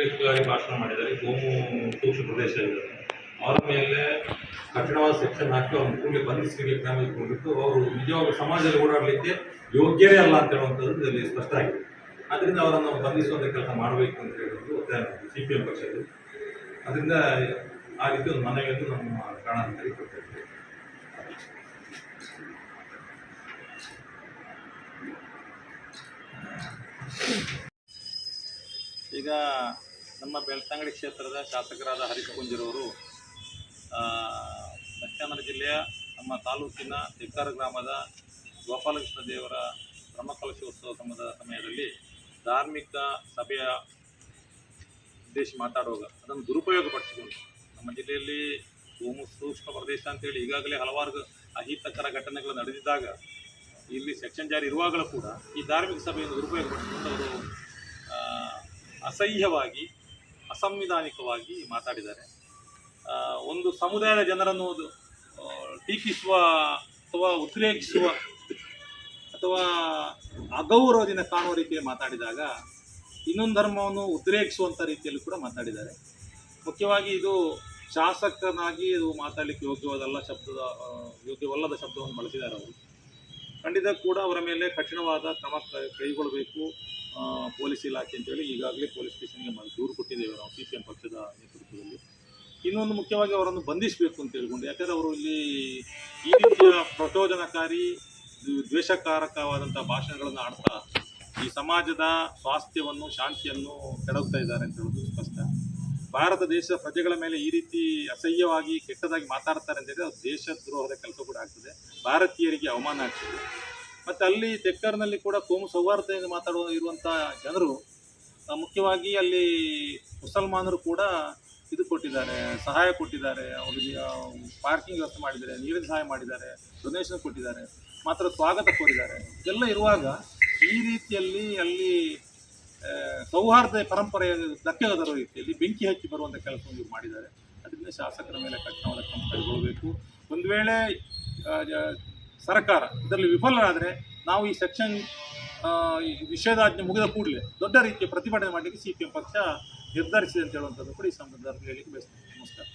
ಉಪಯುಕ್ತವಾಗಿ ಭಾಷಣ ಮಾಡಿದ್ದಾರೆ. ಕೋಮು ಸೂಕ್ಷ್ಮ ಪ್ರದೇಶ ಅವರ ಮೇಲೆ ಕಠಿಣವಾದ ಸೆಕ್ಷನ್ ಹಾಕಿ ಅವ್ರನ್ನ ಕೂಡಲೇ ಬಂಧಿಸಲಿಕ್ಕೆ ಕ್ರಮ ಇಟ್ಕೊಂಡಿದ್ದು ಅವರು ನಿಜವಾಗ್ಲೂ ಸಮಾಜದಲ್ಲಿ ಓಡಾಡಲಿಕ್ಕೆ ಯೋಗ್ಯರೇ ಅಲ್ಲ ಅಂತ ಹೇಳುವಂಥದ್ದು ಇದರಲ್ಲಿ ಸ್ಪಷ್ಟ ಆಗಿದೆ. ಅದರಿಂದ ಅವರನ್ನು ಬಂಧಿಸುವಂಥ ಕೆಲಸ ಮಾಡಬೇಕು ಅಂತ ಹೇಳೋದು ಒತ್ತಾಯ ಸಿ ಪಿ ಎಂ ಪಕ್ಷದಲ್ಲಿ ಅದರಿಂದ ಆ ರೀತಿ ಒಂದು ಮನವಿಯನ್ನು ನಮ್ಮ ಕಾರಣಾಂತರಿ ಕೊಟ್ಟಿದ್ದೇವೆ ಈಗ ನಮ್ಮ ಬೆಳ್ತಂಗಡಿ ಕ್ಷೇತ್ರದ ಶಾಸಕರಾದ ಆ, ದಕ್ಷಿಣ ಜಿಲ್ಲೆಯ ನಮ್ಮ ತಾಲೂಕಿನ ತೆಕ್ಕಾರ ಗ್ರಾಮದ ಗೋಪಾಲಕೃಷ್ಣ ದೇವರ ಬ್ರಹ್ಮಕಲಶೋತ್ಸವ ಸಮದ ಸಮಯದಲ್ಲಿ ಧಾರ್ಮಿಕ ಸಭೆಯ ಉದ್ದೇಶ ಮಾತಾಡುವಾಗ ಅದನ್ನು ದುರುಪಯೋಗಪಡಿಸಿಕೊಂಡು ನಮ್ಮ ಜಿಲ್ಲೆಯಲ್ಲಿ ಭೂಮಿ ಸೂಕ್ಷ್ಮ ಪ್ರದೇಶ ಅಂತೇಳಿ ಈಗಾಗಲೇ ಹಲವಾರು ಅಹಿತಕರ ಘಟನೆಗಳು ನಡೆದಿದ್ದಾಗ ಇಲ್ಲಿ ಸೆಕ್ಷನ್ ಜಾರಿ ಇರುವಾಗಲೂ ಕೂಡ ಈ ಧಾರ್ಮಿಕ ಸಭೆಯನ್ನು ದುರುಪಯೋಗಪಡಿಸಿಕೊಂಡು ಅವರು ಅಸಹ್ಯವಾಗಿ ಅಸಂವಿಧಾನಿಕವಾಗಿ ಮಾತಾಡಿದ್ದಾರೆ. ಒಂದು ಸಮುದಾಯದ ಜನರನ್ನು ಟೀಕಿಸುವ ಅಥವಾ ಉದ್ರೇಕಿಸುವ ಅಥವಾ ಅಗೌರವದಿಂದ ಕಾಣುವ ರೀತಿಯಲ್ಲಿ ಮಾತಾಡಿದಾಗ ಇನ್ನೊಂದು ಧರ್ಮವನ್ನು ಉದ್ರೇಕಿಸುವಂಥ ರೀತಿಯಲ್ಲಿ ಕೂಡ ಮಾತಾಡಿದ್ದಾರೆ. ಮುಖ್ಯವಾಗಿ ಇದು ಶಾಸಕನಾಗಿ ಇದು ಮಾತಾಡಲಿಕ್ಕೆ ಯೋಗ್ಯವಾದಲ್ಲ ಶಬ್ದದ ಯೋಗ್ಯವಲ್ಲದ ಶಬ್ದವನ್ನು ಬಳಸಿದ್ದಾರೆ ಅವರು. ಖಂಡಿತ ಕೂಡ ಅವರ ಮೇಲೆ ಕಠಿಣವಾದ ಕ್ರಮ ಕೈಗೊಳ್ಳಬೇಕು ಪೊಲೀಸ್ ಇಲಾಖೆ ಅಂತೇಳಿ ಈಗಾಗಲೇ ಪೊಲೀಸ್ ಸ್ಟೇಷನ್ಗೆ ದೂರು ಕೊಟ್ಟಿದ್ದೇವೆ ನಾವು ಸಿ ಪಿ ಎಂ ಪಕ್ಷದ ನೇತೃತ್ವದಲ್ಲಿ. ಇನ್ನೊಂದು ಮುಖ್ಯವಾಗಿ ಅವರನ್ನು ಬಂಧಿಸಬೇಕು ಅಂತ ಹೇಳ್ಕೊಂಡು, ಯಾಕಂದರೆ ಅವರು ಇಲ್ಲಿ ಈ ರೀತಿಯ ಪ್ರಚೋದನಕಾರಿ ದ್ವ- ದ್ವೇಷಕಾರಕವಾದಂಥ ಭಾಷಣಗಳನ್ನು ಆಡ್ತಾ ಈ ಸಮಾಜದ ಸ್ವಾಸ್ಥ್ಯವನ್ನು, ಶಾಂತಿಯನ್ನು ಕೆಡಗ್ತಾ ಇದ್ದಾರೆ ಅಂತ ಹೇಳೋದು ಭಾರತ ದೇಶದ ಪ್ರಜೆಗಳ ಮೇಲೆ ಈ ರೀತಿ ಅಸಹ್ಯವಾಗಿ, ಕೆಟ್ಟದಾಗಿ ಮಾತಾಡ್ತಾರೆ ಅಂತ ಅದು ದೇಶದ್ರೋಹದ ಕೆಲಸ ಕೂಡ ಆಗ್ತದೆ. ಭಾರತೀಯರಿಗೆ ಅವಮಾನ ಆಗ್ತದೆ. ಮತ್ತು ಅಲ್ಲಿ ತೆಕ್ಕರ್ನಲ್ಲಿ ಕೂಡ ಕೋಮು ಸೌಹಾರ್ದತೆಯಿಂದ ಮಾತಾಡುವ ಇರುವಂಥ ಜನರು ಮುಖ್ಯವಾಗಿ ಅಲ್ಲಿ ಮುಸಲ್ಮಾನರು ಕೂಡ ಇದು ಕೊಟ್ಟಿದ್ದಾರೆ, ಸಹಾಯ ಕೊಟ್ಟಿದ್ದಾರೆ. ಅವರಿಗೆ ಪಾರ್ಕಿಂಗ್ ವ್ಯವಸ್ಥೆ ಮಾಡಿದ್ದಾರೆ, ನೀರಿನ ಸಹಾಯ ಮಾಡಿದ್ದಾರೆ ಡೊನೇಷನ್ ಕೊಟ್ಟಿದ್ದಾರೆ, ಮಾತ್ರ ಸ್ವಾಗತ ಕೋರಿದ್ದಾರೆ. ಇದೆಲ್ಲ ಇರುವಾಗ ಈ ರೀತಿಯಲ್ಲಿ ಅಲ್ಲಿ ಸೌಹಾರ್ದ ಪರಂಪರೆಯ ದಕ್ಕದ ರೀತಿಯಲ್ಲಿ ಬೆಂಕಿ ಹಚ್ಚಿ ಬರುವಂಥ ಕೆಲಸವನ್ನು ಇವರು ಮಾಡಿದ್ದಾರೆ. ಅದರಿಂದ ಶಾಸಕರ ಮೇಲೆ ಕಠಿಣವಾದ ಕ್ರಮ ಕೈಗೊಳ್ಳಬೇಕು. ಒಂದು ವೇಳೆ ಸರ್ಕಾರ ಇದರಲ್ಲಿ ವಿಫಲರಾದರೆ ನಾವು ಈ ಸೆಕ್ಷನ್ ನಿಷೇಧಾಜ್ಞೆ ಮುಗಿದ ಕೂಡಲೇ ದೊಡ್ಡ ರೀತಿಯ ಪ್ರತಿಭಟನೆ ಮಾಡಲಿಕ್ಕೆ ಸಿ ಪಿ ಎಂ ಪಕ್ಷ ನಿರ್ಧರಿಸಿದೆ ಅಂತ ಹೇಳುವಂಥದ್ದು ಕೂಡ ಈ ಸಂದರ್ಭದಲ್ಲಿ ಹೇಳಿಕ್ಕೆ ಬಯಸ್ತೇನೆ. ನಮಸ್ಕಾರ.